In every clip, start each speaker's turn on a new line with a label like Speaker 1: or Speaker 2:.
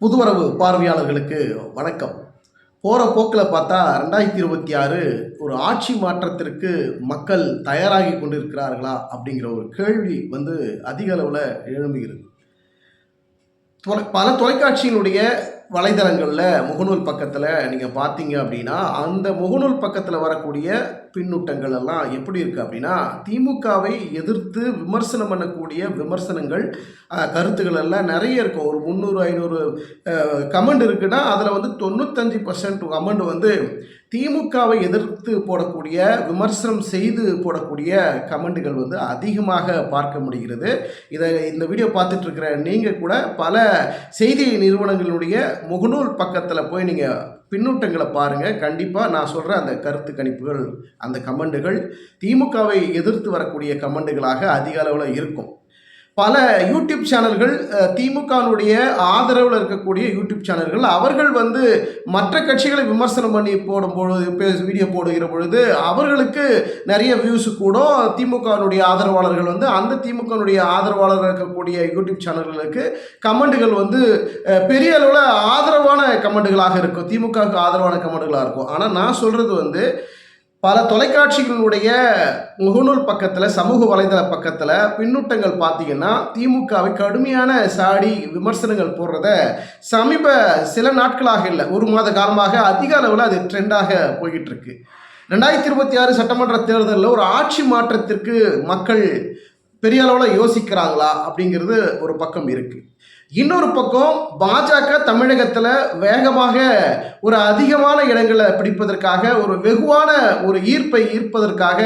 Speaker 1: புதுவரவு பார்வையாளர்களுக்கு வணக்கம். போகிற போக்கில் பார்த்தா ரெண்டாயிரத்தி இருபத்தி ஆறு ஒரு ஆட்சி மாற்றத்திற்கு மக்கள் தயாராகி கொண்டிருக்கிறார்களா அப்படிங்கிற ஒரு கேள்வி வந்து அதிக அளவில் எழும்புகிறது தொலை பல தொலைக்காட்சியினுடைய வலைதளங்களில் முகநூல் பக்கத்தில் நீங்கள் பார்த்தீங்க அப்படின்னா அந்த முகநூல் பக்கத்தில் வரக்கூடிய பின்னூட்டங்கள் எல்லாம் எப்படி இருக்குது அப்படின்னா திமுகவை எதிர்த்து விமர்சனம் பண்ணக்கூடிய விமர்சனங்கள் கருத்துக்கள் எல்லாம் நிறைய இருக்கும். ஒரு முந்நூறு ஐநூறு கமெண்ட் இருக்குன்னா அதில் வந்து தொண்ணூத்தஞ்சு பர்சன்ட் கமெண்ட் வந்து திமுகவை எதிர்த்து போடக்கூடிய விமர்சனம் செய்து போடக்கூடிய கமெண்ட்டுகள் வந்து அதிகமாக பார்க்க முடிகிறது. இதை இந்த வீடியோ பார்த்துட்டு இருக்கிற நீங்கள் கூட பல செய்தி நிறுவனங்களுடைய முகநூல் பக்கத்தில் போய் நீங்கள் பின்னூட்டங்களை பாருங்கள் கண்டிப்பாக நான் சொல்கிற அந்த கருத்து கணிப்புகள் அந்த கமெண்டுகள் திமுகவை எதிர்த்து வரக்கூடிய கமெண்டுகளாக அதிக அளவில் இருக்கும். பல யூடியூப் சேனல்கள் திமுகவினுடைய ஆதரவில் இருக்கக்கூடிய யூடியூப் சேனல்கள் அவர்கள் வந்து மற்ற கட்சிகளை விமர்சனம் பண்ணி போடும்பொழுது பே- வீடியோ போடுகிற பொழுது அவர்களுக்கு நிறைய வியூஸ் கூட திமுகவினுடைய ஆதரவாளர்கள் வந்து அந்த திமுகனுடைய ஆதரவாளர் இருக்கக்கூடிய யூடியூப் சேனல்களுக்கு கமெண்ட்டுகள் வந்து பெரிய அளவில் ஆதரவான கமெண்ட்டுகளாக இருக்கும். திமுகவுக்கு ஆதரவான கமெண்ட்டுகளாக இருக்கும். ஆனால் நான் சொல்கிறது வந்து பல தொலைக்காட்சிகளுடைய முகநூல் பக்கத்தில் சமூக வலைதள பக்கத்தில் பின்னூட்டங்கள் பார்த்தீங்கன்னா திமுகவை கடுமையான சாடி விமர்சனங்கள் போடுறத சமீப சில நாட்களாக இல்லை ஒரு மாத காலமாக அதிக அளவில் அது ட்ரெண்டாக போய்கிட்டு இருக்கு ரெண்டாயிரத்தி இருபத்தி ஆறு சட்டமன்ற தேர்தலில் ஒரு ஆட்சி மாற்றத்திற்கு மக்கள் பெரிய அளவில் யோசிக்கிறாங்களா அப்படிங்கிறது ஒரு பக்கம் இருக்குது இன்னொரு பக்கம் பாஜக தமிழகத்தில் வேகமாக ஒரு அதிகமான இடங்களை பிடிப்பதற்காக ஒரு வெகுவான ஒரு ஈர்ப்பை ஈர்ப்பதற்காக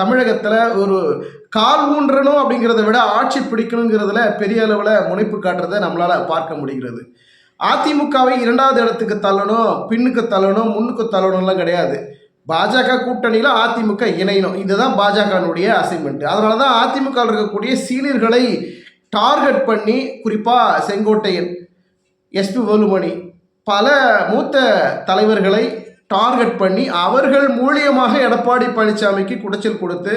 Speaker 1: தமிழகத்தில் ஒரு கால் ஊன்றணும் அப்படிங்கிறத விட ஆட்சி பிடிக்கணுங்கிறதுல பெரிய அளவில் முனைப்பு காட்டுறதை நம்மளால் பார்க்க முடிகிறது. அதிமுகவை இரண்டாவது இடத்துக்கு தள்ளணும் பின்னுக்கு தள்ளணும் முன்னுக்கு தள்ளணும்லாம் கிடையாது. பாஜக கூட்டணியில் அதிமுக இணையணும். இதுதான் பாஜகனுடைய அசைன்மெண்ட் அதனால தான் அதிமுக இருக்கக்கூடிய சீனியர்களை டார்கெட் பண்ணி குறிப்பாக செங்கோட்டையன் எஸ்பி வேலுமணி பல மூத்த தலைவர்களை டார்கெட் பண்ணி அவர்கள் மூலியமாக எடப்பாடி பழனிசாமிக்கு குடைச்சல் கொடுத்து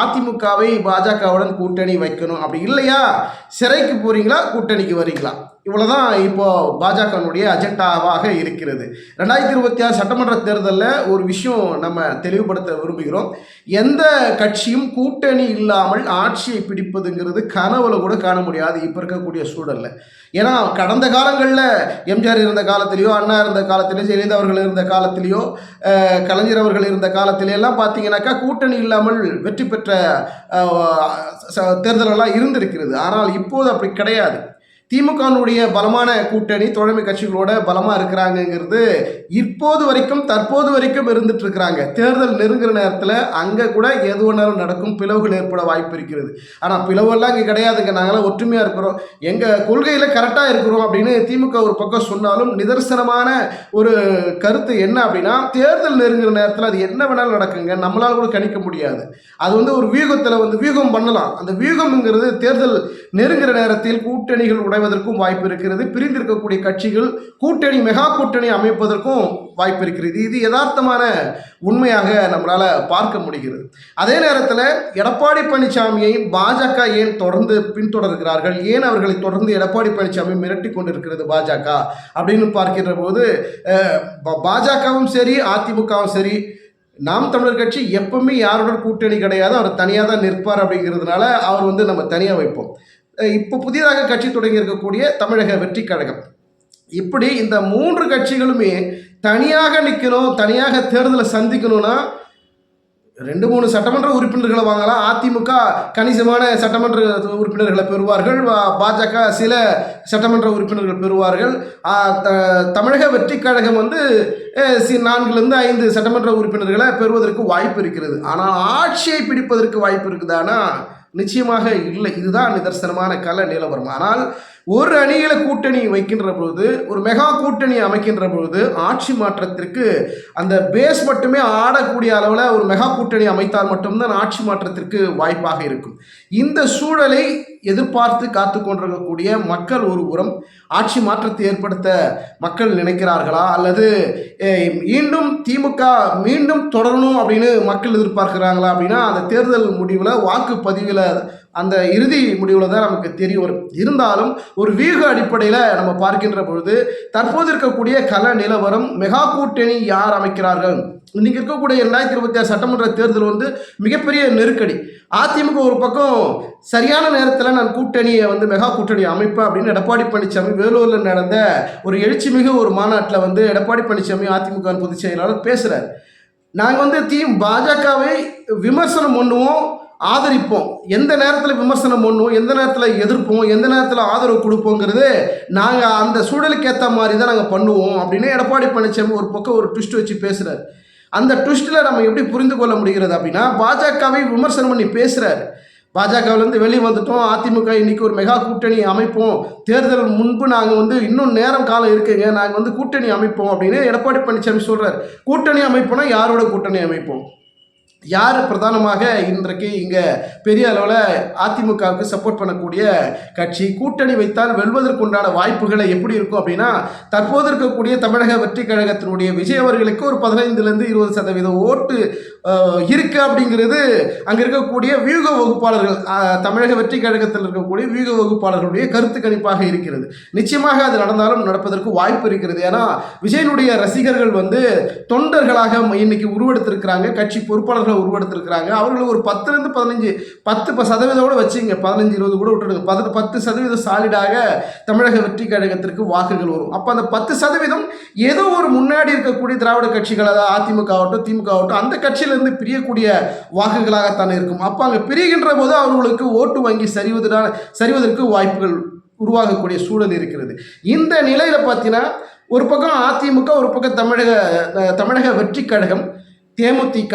Speaker 1: அதிமுகவை பாஜகவுடன் கூட்டணி வைக்கணும். அப்படி இல்லையா? சிறைக்கு போகிறீங்களா கூட்டணிக்கு வரீங்களா? இவ்வளோதான் இப்போது பாஜகனுடைய அஜெண்டாவாக இருக்கிறது. ரெண்டாயிரத்தி இருபத்தி ஆறு சட்டமன்ற தேர்தலில் ஒரு விஷயம் நம்ம தெளிவுபடுத்த விரும்புகிறோம். எந்த கட்சியும் கூட்டணி இல்லாமல் ஆட்சியை பிடிப்பதுங்கிறது கனவுல கூட காண முடியாது இப்போ இருக்கக்கூடிய சூழல்ல. ஏன்னா கடந்த காலங்களில் எம்ஜிஆர் இருந்த காலத்திலேயோ அண்ணா இருந்த காலத்திலேயோ ஜெயலலிதா அவர்கள் இருந்த காலத்திலேயோ கலைஞர் அவர்கள் இருந்த காலத்திலே எல்லாம் பார்த்தீங்கன்னாக்கா கூட்டணி இல்லாமல் வெற்றி பெற்ற தேர்தலெல்லாம் இருந்திருக்கிறது. ஆனால் இப்போது அப்படி கிடையாது. திமுகனுடைய பலமான கூட்டணி தோழமை கட்சிகளோட பலமாக இருக்கிறாங்கங்கிறது இப்போது வரைக்கும் தற்போது வரைக்கும் இருந்துட்டு இருக்கிறாங்க. தேர்தல் நெருங்குற நேரத்தில் அங்கே கூட எது ஒன்றாலும் நடக்கும். பிளவுகள் ஏற்பட வாய்ப்பு இருக்கிறது. ஆனால் பிளவெல்லாம் இங்கே கிடையாதுங்க. நாங்களாம் ஒற்றுமையாக இருக்கிறோம். எங்கள் கொள்கையில் கரெக்டாக இருக்கிறோம் அப்படின்னு திமுக ஒரு பக்கம் சொன்னாலும் நிதர்சனமான ஒரு கருத்து என்ன அப்படின்னா தேர்தல் நெருங்குற நேரத்தில் அது என்ன வேணாலும் நடக்குங்க. நம்மளால் கூட கணிக்க முடியாது. அது வந்து ஒரு வியூகத்தில் வந்து வியூகம் பண்ணலாம். அந்த வியூகம்ங்கிறது தேர்தல் நெருங்குற நேரத்தில் கூட்டணிகள் உடைவதற்கும் வாய்ப்பு இருக்கிறது. பிரிந்திருக்கக்கூடிய கட்சிகள் கூட்டணி மெகா கூட்டணி அமைப்பதற்கும் வாய்ப்பு இருக்கிறது. இது யதார்த்தமான உண்மையாக நம்மளால் பார்க்க முடிகிறது. அதே நேரத்தில் எடப்பாடி பழனிசாமியை பாஜக ஏன் தொடர்ந்து பின்தொடர்கிறார்கள்? ஏன் அவர்களை தொடர்ந்து எடப்பாடி பழனிசாமி மிரட்டி கொண்டிருக்கிறது பாஜக? அப்படின்னு பார்க்கின்ற போது பாஜகவும் சரி அதிமுகவும் சரி நாம் தமிழர் கட்சி எப்பவுமே யாருடன் கூட்டணி கிடையாது. அவர் தனியாக தான் நிற்பார் அப்படிங்கிறதுனால அவர் வந்து நம்ம தனியாக வைப்போம். இப்போ புதிதாக கட்சி தொடங்கி இருக்கக்கூடிய தமிழக வெற்றி கழகம். இப்படி இந்த மூன்று கட்சிகளுமே தனியாக நிற்கணும் தனியாக தேர்தலை சந்திக்கணும்னா ரெண்டு மூணு சட்டமன்ற உறுப்பினர்களை வாங்கலாம். அதிமுக கணிசமான சட்டமன்ற உறுப்பினர்களை பெறுவார்கள். வா- பாஜக சில சட்டமன்ற உறுப்பினர்கள் பெறுவார்கள். த- தமிழக வெற்றி கழகம் வந்து சி நான்குலேருந்து ஐந்து சட்டமன்ற உறுப்பினர்களை பெறுவதற்கு வாய்ப்பு இருக்கிறது. ஆனால் ஆட்சியை பிடிப்பதற்கு வாய்ப்பு இருக்குதானா? நிச்சயமாக இல்லை. இதுதான் நிதர்சனமான கல நிலவரம் ஆனால் ஒரு அணியில கூட்டணி வைக்கின்ற பொழுது ஒரு மெகா கூட்டணி அமைக்கின்ற பொழுது ஆட்சி மாற்றத்திற்கு அந்த பேஸ் மட்டுமே ஆடக்கூடிய அளவில் ஒரு மெகா கூட்டணி அமைத்தால் மட்டும்தான் ஆட்சி மாற்றத்திற்கு வாய்ப்பாக இருக்கும். இந்த சூழலை எதிர்பார்த்து காத்து கொண்டிருக்கக்கூடிய மக்கள் ஒரு புறம் ஆட்சி மாற்றத்தை ஏற்படுத்த மக்கள் நினைக்கிறார்களா? அல்லது மீண்டும் திமுக மீண்டும் தொடரணும் அப்படின்னு மக்கள் எதிர்பார்க்கிறாங்களா அப்படின்னா அந்த தேர்தல் முடிவில் வாக்குப்பதிவில் அந்த இறுதி முடிவில் தான் நமக்கு தெரிய வரும். இருந்தாலும் ஒரு வீக அடிப்படையில் நம்ம பார்க்கின்ற பொழுது தற்போது இருக்கக்கூடிய கல நிலவரம் மெகா கூட்டணி யார் அமைக்கிறார்கள்? இன்னைக்கு இருக்கக்கூடிய ரெண்டாயிரத்தி இருபத்தி ஆறு சட்டமன்ற தேர்தல் வந்து மிகப்பெரிய நெருக்கடி. அதிமுக ஒரு பக்கம் சரியான நேரத்தில் நான் கூட்டணியை வந்து மெகா கூட்டணி அமைப்பேன் அப்படின்னு எடப்பாடி பழனிசாமி வேலூரில் நடந்த ஒரு எழுச்சிமிகு ஒரு மாநாட்டில் வந்து எடப்பாடி பழனிசாமி அதிமுக பொதுச் செயலாளர் பேசுகிறார் நாங்கள் வந்து தீ பாஜகவை விமர்சனம் பண்ணுவோம் ஆதரிப்போம். எந்த நேரத்தில் விமர்சனம் பண்ணுவோம் எந்த நேரத்தில் எதிர்ப்போம் எந்த நேரத்தில் ஆதரவு கொடுப்போங்கிறது நாங்கள் அந்த சூழலுக்கு ஏற்ற மாதிரி தான் நாங்கள் பண்ணுவோம் அப்படின்னு எடப்பாடி பழனிசாமி ஒரு பக்கம் ஒரு ட்விஸ்ட் வச்சு பேசுகிறார் அந்த ட்விஸ்ட்டில் நம்ம எப்படி புரிந்து கொள்ள முடிகிறது அப்படின்னா பாஜகவை விமர்சனம் பண்ணி பேசுகிறாரு பாஜகவிலேருந்து வெளியே வந்துட்டோம் அதிமுக இன்றைக்கி ஒரு மெகா கூட்டணி அமைப்போம். தேர்தல் முன்பு நாங்கள் வந்து இன்னும் நேரம் காலம் இருக்குங்க. நாங்கள் வந்து கூட்டணி அமைப்போம் அப்படின்னு எடப்பாடி பழனிசாமி சொல்கிறார் கூட்டணி அமைப்போம்னா யாரோட கூட்டணி அமைப்போம்? யார் பிரதானமாக இன்றைக்கு இங்கே பெரிய அளவில் அதிமுகவுக்கு சப்போர்ட் பண்ணக்கூடிய கட்சி? கூட்டணி வைத்தால் வெல்வதற்குண்டான வாய்ப்புகளை எப்படி இருக்கும் அப்படின்னா தற்போது இருக்கக்கூடிய தமிழக வெற்றி கழகத்தினுடைய விஜய் அவர்களுக்கு ஒரு பதினைந்துலேருந்து இருபது சதவீதம் ஓட்டு இருக்குது இருக்கு அப்படிங்கிறது அங்கே இருக்கக்கூடிய வியூக வகுப்பாளர்கள் தமிழக வெற்றி கழகத்தில் இருக்கக்கூடிய வியூக வகுப்பாளர்களுடைய கருத்து கணிப்பாக இருக்கிறது. நிச்சயமாக அது நடந்தாலும் நடப்பதற்கு வாய்ப்பு இருக்கிறது. ஏன்னா விஜயனுடைய ரசிகர்கள் வந்து தொண்டர்களாக இன்னைக்கு உருவெடுத்திருக்கிறாங்க. கட்சி பொறுப்பாளர்கள் உருவெடுத்திருக்கிறாங்க. அவர்கள் ஒரு பத்துலேருந்து பதினஞ்சு பத்து ப- சதவீதம் கூட வச்சுங்க. பதினஞ்சு இருபது கூட விட்டுடுங்க. பத்து பத்து சதவீதம் சாலிடாக தமிழக வெற்றி கழகத்திற்கு வாக்குகள் வரும். அப்போ அந்த பத்து சதவீதம் ஏதோ ஒரு முன்னாடி இருக்கக்கூடிய திராவிட கட்சிகள் அதாவது அதிமுக ஆகட்டும் திமுக ஆகட்டும் அந்த கட்சியிலிருந்து பிரியக்கூடிய வாக்குகளாகத்தான் இருக்கும். அப்போ அங்கே பிரிகின்ற போது அவர்களுக்கு ஓட்டு வங்கி சரிவதற்கான சரிவதற்கு வாய்ப்புகள் உருவாகக்கூடிய சூழல் இருக்கிறது. இந்த நிலையில் பார்த்தீங்கன்னா ஒரு பக்கம் அதிமுக ஒரு பக்கம் தமிழக தமிழக வெற்றி கழகம் தேமுதிக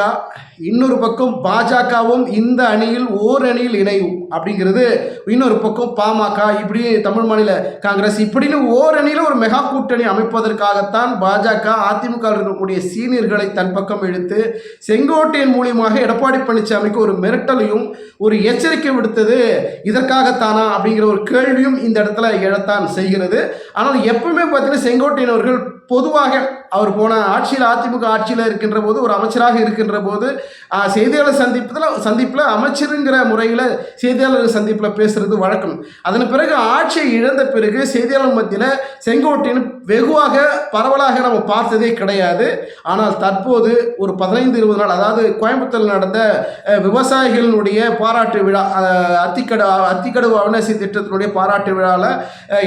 Speaker 1: இன்னொரு பக்கம் பாஜகவும் இந்த அணியில் ஓர் அணியில் இணையும் அப்படிங்கிறது இன்னொரு பக்கம் பாமக இப்படி தமிழ் மாநில காங்கிரஸ் இப்படின்னு ஓர் அணியில் ஒரு மெகா கூட்டணி அமைப்பதற்காகத்தான் பாஜக அதிமுக இருக்கக்கூடிய சீனியர்களை தன் பக்கம் இழுத்து செங்கோட்டையின் மூலியமாக எடப்பாடி பழனிசாமிக்கு ஒரு மிரட்டலையும் ஒரு எச்சரிக்கை விடுத்தது இதற்காகத்தானா அப்படிங்கிற ஒரு கேள்வியும் இந்த இடத்துல எழத்தான் செய்கிறது. ஆனால் எப்பவுமே பார்த்தீங்கன்னா செங்கோட்டையன் அவர்கள் பொதுவாக அவர் போன ஆட்சியில் அதிமுக ஆட்சியில் இருக்கின்ற போது ஒரு அமைச்சராக இருக்கின்ற போது செய்தியாளர் சந்திப்பதில் சந்திப்பில் அமைச்சருங்கிற முறையில் செய்தியாளர் சந்திப்பில் பேசுறது வழக்கம். அதன் பிறகு ஆட்சியை இழந்த பிறகு செய்தியாளர் மத்தியில் செங்கோட்டையன் வெகுவாக பரவலாக நம்ம பார்த்ததே கிடையாது. ஆனால் தற்போது ஒரு பதினைந்து இருபது நாள் அதாவது கோயம்புத்தூரில் நடந்த விவசாயிகளினுடைய பாராட்டு விழா அத்திக்கடு அத்திக்கடு அவனசி திட்டத்தினுடைய பாராட்டு விழாவில்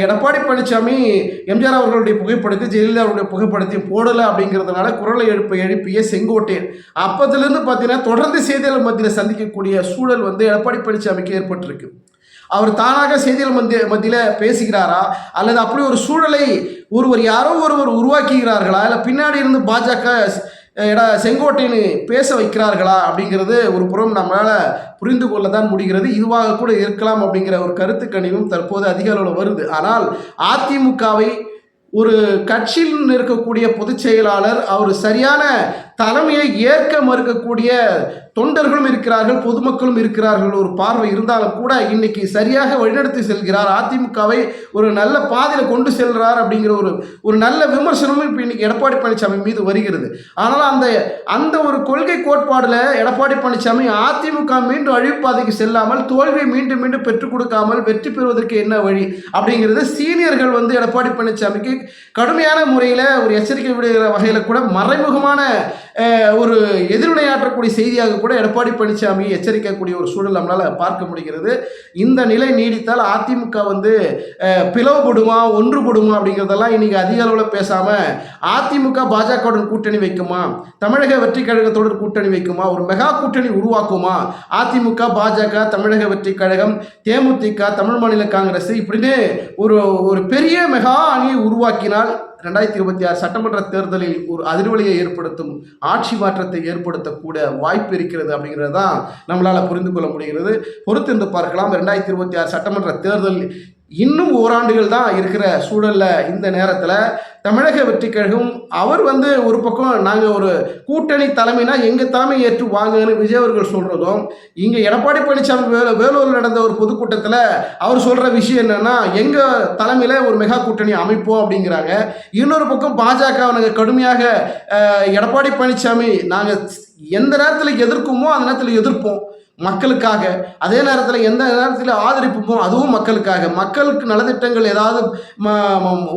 Speaker 1: எடப்பாடி பழனிசாமி எம்ஜிஆர் அவர்களுடைய புகைப்படத்தை ஜெயலலிதா அவருடைய புகைப்படத்தையும் போடலை அப்படிங்கிறதுனால குரலை எழுப்ப எழுப்பிய செங்கோட்டையன். அப்பத்திலிருந்து பார்த்தீங்கன்னா தொடர்ந்து செய்தியாளர் மத்தியில் சந்திக்கக்கூடிய சூழல் வந்து எடப்பாடி பழனிசாமிக்கு ஏற்பட்டிருக்கு. அவர் தானாக செய்தியாளர் மத்திய மத்தியில் பேசுகிறாரா? அல்லது அப்படி ஒரு சூழலை ஒருவர் யாரோ ஒருவர் உருவாக்குகிறார்களா? இல்லை பின்னாடி இருந்து பாஜக எடா செங்கோட்டைன்னு பேச வைக்கிறார்களா? அப்படிங்கிறது ஒரு புறம் நம்மளால் புரிந்து கொள்ள தான் முடிகிறது. இதுவாக கூட இருக்கலாம் அப்படிங்கிற ஒரு கருத்து கணிவும் தற்போது அதிக அளவில் வருது. ஆனால் அதிமுகவை ஒரு கட்சியில் இருக்கக்கூடிய பொதுச் செயலாளர் அவர் சரியான தலைமையை ஏற்க மறுக்கக்கூடிய தொண்டர்களும் இருக்கிறார்கள் பொதுமக்களும் இருக்கிறார்கள். ஒரு பார்வை இருந்தாலும் கூட இன்னைக்கு சரியாக வழிநடத்தி செல்கிறார். அதிமுகவை ஒரு நல்ல பாதையில் கொண்டு செல்கிறார் அப்படிங்கிற ஒரு ஒரு நல்ல விமர்சனமும் இப்போ இன்னைக்கு எடப்பாடி பழனிசாமி மீது வருகிறது. ஆனால் அந்த அந்த ஒரு கொள்கை கோட்பாடில் எடப்பாடி பழனிசாமி அதிமுக மீண்டும் அழிவுப்பாதைக்கு செல்லாமல் தோல்வியை மீண்டும் மீண்டும் பெற்றுக் கொடுக்காமல் வெற்றி பெறுவதற்கு என்ன வழி அப்படிங்கிறது சீனியர்கள் வந்து எடப்பாடி பழனிசாமிக்கு கடுமையான முறையில் ஒரு எச்சரிக்கை விடுகிற வகையில் கூட மறைமுகமான ஒரு எதிர்வினையாற்றக்கூடிய செய்தியாக கூட எடப்பாடி பழனிசாமி எச்சரிக்கக்கூடிய ஒரு சூழல் நம்மளால் பார்க்க முடிகிறது. இந்த நிலை நீடித்தால் அதிமுக வந்து பிளவுபடுமா ஒன்றுபடுமா அப்படிங்கிறதெல்லாம் இன்னைக்கு அதிக அளவில் பேசாமல் அதிமுக பாஜகவுடன் கூட்டணி வைக்குமா? தமிழக வெற்றி கழகத்துடன் கூட்டணி வைக்குமா? ஒரு மெகா கூட்டணி உருவாக்குமா? அதிமுக பாஜக தமிழக வெற்றி கழகம் தேமுதிக தமிழ் மாநில காங்கிரஸ் இப்படின்னு ஒரு ஒரு பெரிய மெகா அணியை உருவாக்கினால் ரெண்டாயிரத்தி இருபத்தி ஆறு சட்டமன்ற தேர்தலில் ஒரு அதிர்வலியை ஏற்படுத்தும் ஆட்சி மாற்றத்தை ஏற்படுத்தக்கூட வாய்ப்பு இருக்கிறது அப்படிங்கிறது தான் நம்மளால் புரிந்து கொள்ள முடிகிறது. பொறுத்திருந்து பார்க்கலாம். ரெண்டாயிரத்தி இருபத்தி ஆறு சட்டமன்ற தேர்தல் இன்னும் ஓராண்டுகள் தான் இருக்கிற சூழலில் இந்த நேரத்தில் தமிழக வெற்றி கழகம் அவர் வந்து ஒரு பக்கம் நாங்கள் ஒரு கூட்டணி தலைமைனா எங்கள் தலைமை ஏற்று வாங்கன்னு விஜய் அவர்கள் சொல்கிறதும் இங்கே எடப்பாடி பழனிசாமி வேலு வேலூரில் நடந்த ஒரு பொதுக்கூட்டத்தில் அவர் சொல்கிற விஷயம் என்னென்னா எங்கள் தலைமையில் ஒரு மெகா கூட்டணி அமைப்போம் அப்படிங்கிறாங்க. இன்னொரு பக்கம் பாஜக நாங்கள் கடுமையாக எடப்பாடி பழனிசாமி நாங்கள் எந்த நேரத்தில் எதிர்க்குமோ அந்த நேரத்தில் எதிர்ப்போம். மக்களுக்காக. அதே நேரத்தில் எந்த நேரத்தில் ஆதரிப்புமோ அதுவும் மக்களுக்காக. மக்களுக்கு நலத்திட்டங்கள் ஏதாவது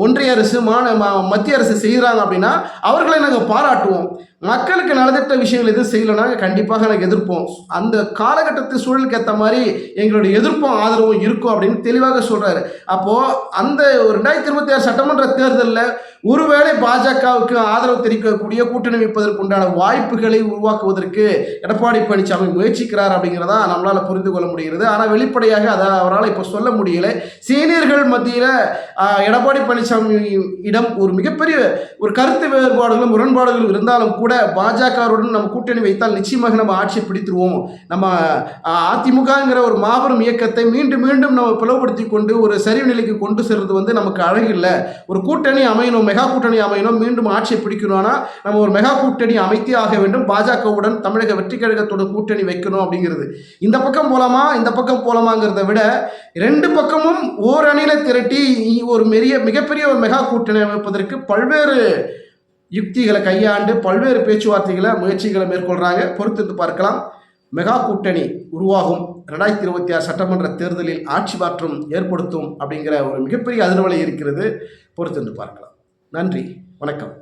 Speaker 1: ஒன்றிய அரசு மாநில மத்திய அரசு செய்கிறாங்க அப்படின்னா அவர்களை நாங்கள் பாராட்டுவோம். மக்களுக்கு நலத்திட்ட விஷயங்கள் எதுவும் செய்யலைன்னா கண்டிப்பாக நாங்கள் எதிர்ப்போம். அந்த காலகட்டத்து சூழலுக்கு ஏற்ற மாதிரி எங்களுடைய எதிர்ப்பும் ஆதரவும் இருக்கும் அப்படின்னு தெளிவாக சொல்கிறாரு அப்போது அந்த ஒரு ரெண்டாயிரத்தி இருபத்தி ஆறு சட்டமன்ற தேர்தலில் ஒருவேளை பாஜகவுக்கு ஆதரவு தெரிவிக்கக்கூடிய கூட்டணி வைப்பதற்கு உண்டான வாய்ப்புகளை உருவாக்குவதற்கு எடப்பாடி பழனிசாமி முயற்சிக்கிறார் அப்படிங்கிறதா நம்மளால் புரிந்து கொள்ள முடிகிறது. ஆனால் வெளிப்படையாக அதை அவரால் இப்போ சொல்ல முடியல. சீனியர்கள் மத்தியில் எடப்பாடி பழனிசாமி இடம் ஒரு மிகப்பெரிய ஒரு கருத்து வேறுபாடுகளும் முரண்பாடுகளும் இருந்தாலும் கூட பாஜகவுடன் நம்ம கூட்டணி வைத்தால் நிச்சயமாக நம்ம ஆட்சி பிடித்துருவோம். நம்ம அதிமுகங்கிற ஒரு மாபெரும் இயக்கத்தை மீண்டும் மீண்டும் நம்ம பிளவுபடுத்தி கொண்டு ஒரு சரிவு நிலைக்கு கொண்டு செல்வது வந்து நமக்கு அழகில்லை. ஒரு கூட்டணி அமையணும் மெகா கூட்டணி அமையணும் மீண்டும் ஆட்சியை பிடிக்கணும்னா நம்ம ஒரு மெகா கூட்டணி அமைத்தே ஆக வேண்டும். பாஜகவுடன் தமிழக வெற்றி கழகத்தோட கூட்டணி வைக்கணும் அப்படிங்கிறது. இந்த பக்கம் போலாமா? இந்த பக்கம் போலாமாங்கிறத விட ரெண்டு பக்கமும் ஓரணியில திரட்டி ஒரு மெரிய மிகப்பெரிய ஒரு மெகா கூட்டணி அமைப்பதற்கு பல்வேறு யுக்திகளை கையாண்டு பல்வேறு பேச்சுவார்த்தைகளை முயற்சிகளை மேற்கொள்கிறாங்க பொறுத்திருந்து பார்க்கலாம். மெகா கூட்டணி உருவாகும். ரெண்டாயிரத்தி இருபத்தி ஆறு சட்டமன்ற தேர்தலில் ஆட்சி மாற்றம் ஏற்படுத்தும் அப்படிங்கிற ஒரு மிகப்பெரிய அதிர்வலை இருக்கிறது. பொறுத்திருந்து பார்க்கலாம். நன்றி. வணக்கம்.